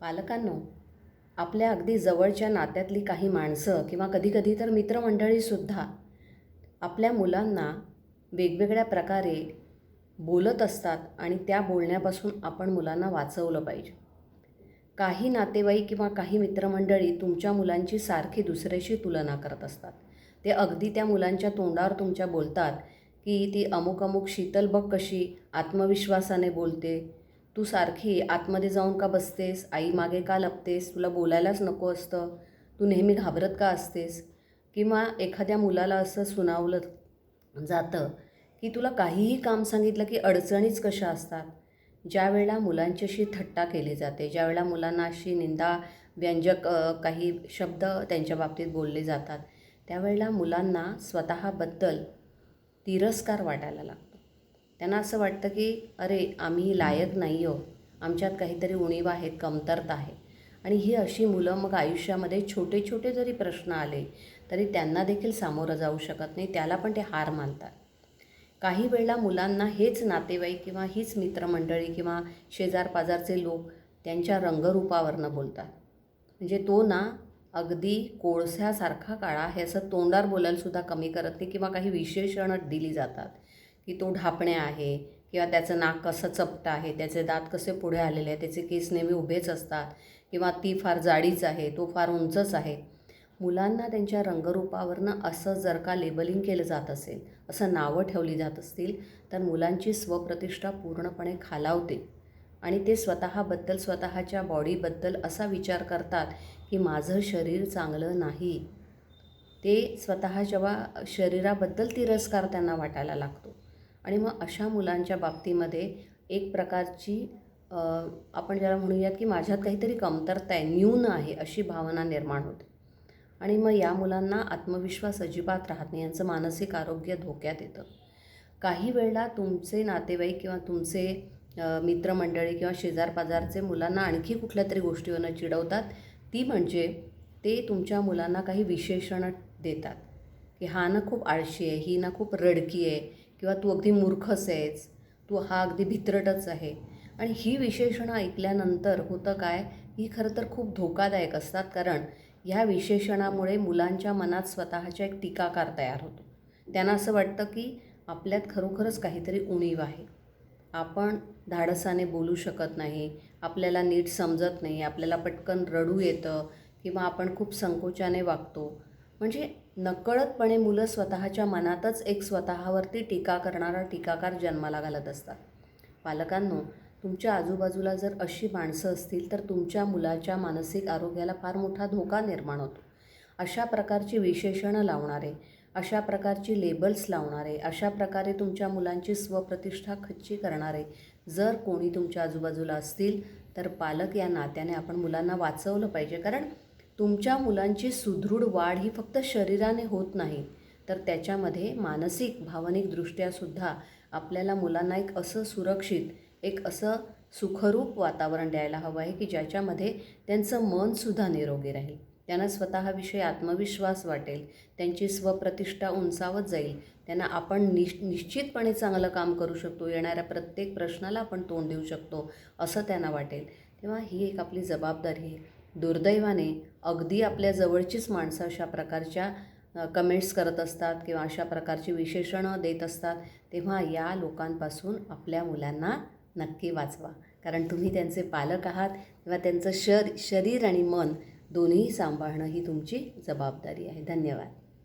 पालकांनो आपल्या अगदी जवळच्या नात्यातली काही माणसं किंवा कधीकधी तर मित्रमंडळीसुद्धा आपल्या मुलांना वेगवेगळ्या प्रकारे बोलत असतात आणि त्या बोलण्यापासून आपण मुलांना वाचवलं पाहिजे. काही नातेवाईक किंवा काही मित्रमंडळी तुमच्या मुलांची सारखी दुसऱ्याशी तुलना करत असतात. ते अगदी त्या मुलांच्या तोंडावर तुमच्या बोलतात की ती अमुक अमुक शीतल बघ कशी आत्मविश्वासाने बोलते तू सारखी आतमध्ये जाऊन का बसतेस? आई मागे का लपतेस? तुला बोलायलाच नको असतं. तू नेहमी घाबरत का असतेस? किंवा एखाद्या मुलाला असं सुनावलं जातं की तुला काहीही काम सांगितलं की अडचणीच कशा असतात? ज्यावेळेला मुलांच्याशी थट्टा केली जाते ज्यावेळेला मुलांना अशी निंदा व्यंजक काही शब्द त्यांच्या बाबतीत बोलले जातात त्यावेळेला मुलांना स्वतःबद्दल तिरस्कार वाटायला लागतो. त्यांना असं वाटतं की अरे आम्ही लायक नाही हो आमच्यात काहीतरी उणीव आहेत कमतरता आहे. आणि ही अशी मुलं मग आयुष्यामध्ये छोटे छोटे जरी प्रश्न आले तरी त्यांना देखील सामोरं जाऊ शकत नाही. त्याला पण ते हार मानतात. काही वेळेला मुलांना हेच नातेवाईक किंवा हीच मित्रमंडळी किंवा शेजारपाजारचे लोक त्यांच्या रंगरूपावरनं बोलतात. म्हणजे तो ना अगदी कोळस्यासारखा काळा हे असं तोंडार बोलायलासुद्धा कमी करत नाही किंवा काही विशेषणं दिली जातात. की तो ढापण्या आहे किंवा त्याचं नाक कसं चपटं आहे त्याचे दात कसे पुढे आलेले आहेत त्याचे केस नेहमी उभेच असतात किंवा ती फार जाडीच आहे तो फार उंचच आहे. मुलांना त्यांच्या रंगरूपावरनं असं जर का लेबलिंग केलं जात असेल असं नावं ठेवली जात असतील तर मुलांची स्वप्रतिष्ठा पूर्णपणे खालावते. आणि ते स्वतःबद्दल स्वतःच्या बॉडीबद्दल असा विचार करतात की माझं शरीर चांगलं नाही. ते स्वतः जेव्हा शरीराबद्दल तिरस्कार त्यांना वाटायला लागतो आणि मग अशा मुलांच्या बाबतीमध्ये एक प्रकारची आपण ज्याला म्हणूयात की माझ्यात काहीतरी कमतरता आहे न्यून आहे अशी भावना निर्माण होते. आणि मग या मुलांना आत्मविश्वास अजिबात राहत नाही यांचं मानसिक आरोग्य धोक्यात येतं. काही वेळेला तुमचे नातेवाईक किंवा तुमचे मित्रमंडळी किंवा शेजारपाजारचे मुलांना आणखी कुठल्या तरी गोष्टीवरनं चिडवतात ती म्हणजे ते तुमच्या मुलांना काही विशेषणं देतात. की हा ना खूप आळशी आहे ही ना खूप रडकी आहे किंवा तू अगदी मूर्खच आहेस तू हा अगदी भित्रटच आहे. आणि ही विशेषणं ऐकल्यानंतर होतं काय ही खरं तर खूप धोकादायक असतात. कारण ह्या विशेषणामुळे मुलांच्या मनात स्वतःच्या एक टीकाकार तयार होतो. त्यांना असं वाटतं की आपल्यात खरोखरच काहीतरी उणीव आहे. आपण धाडसाने बोलू शकत नाही आपल्याला नीट समजत नाही आपल्याला पटकन रडू येतं किंवा आपण खूप संकोचाने वागतो. म्हणजे नकळतपणे मुलं स्वतःच्या मनातच एक स्वतःवरती टीका करणारा टीकाकार जन्माला घालत असतात. पालकांनो तुमच्या आजूबाजूला जर अशी माणसं असतील तर तुमच्या मुलाच्या मानसिक आरोग्याला फार मोठा धोका निर्माण होतो. अशा प्रकारची विशेषणं लावणारे अशा प्रकारची लेबल्स लावणारे अशा प्रकारे तुमच्या मुलांची स्वप्रतिष्ठा खच्ची करणारे जर कोणी तुमच्या आजूबाजूला असतील तर पालक या नात्याने आपण मुलांना वाचवलं पाहिजे. कारण तुमच्या मुलांची सुदृढ वाढ ही फक्त शरीराने होत नाही तर त्याच्यामध्ये मानसिक भावनिकदृष्ट्यासुद्धा आपल्याला मुलांना एक असं सुरक्षित एक असं सुखरूप वातावरण द्यायला हवं आहे की ज्याच्यामध्ये त्यांचं मनसुद्धा निरोगी राहील. त्यांना स्वतःविषयी आत्मविश्वास वाटेल त्यांची स्वप्रतिष्ठा उंचावत जाईल त्यांना आपण निश निश्चितपणे चांगलं काम करू शकतो येणाऱ्या प्रत्येक प्रश्नाला आपण तोंड देऊ शकतो असं त्यांना वाटेल. तेव्हा ही एक आपली जबाबदारी आहे. दुर्दैवाने अगदी आपल्या जवळचीच माणसं अशा प्रकारच्या कमेंट्स करत असतात किंवा अशा प्रकारची विशेषणं देत असतात तेव्हा या लोकांपासून आपल्या मुलांना नक्की वाचवा. कारण तुम्ही त्यांचे पालक आहात तेव्हा त्यांचं शर शरीर आणि मन दोन्ही सांभाळणं ही तुमची जबाबदारी आहे. धन्यवाद.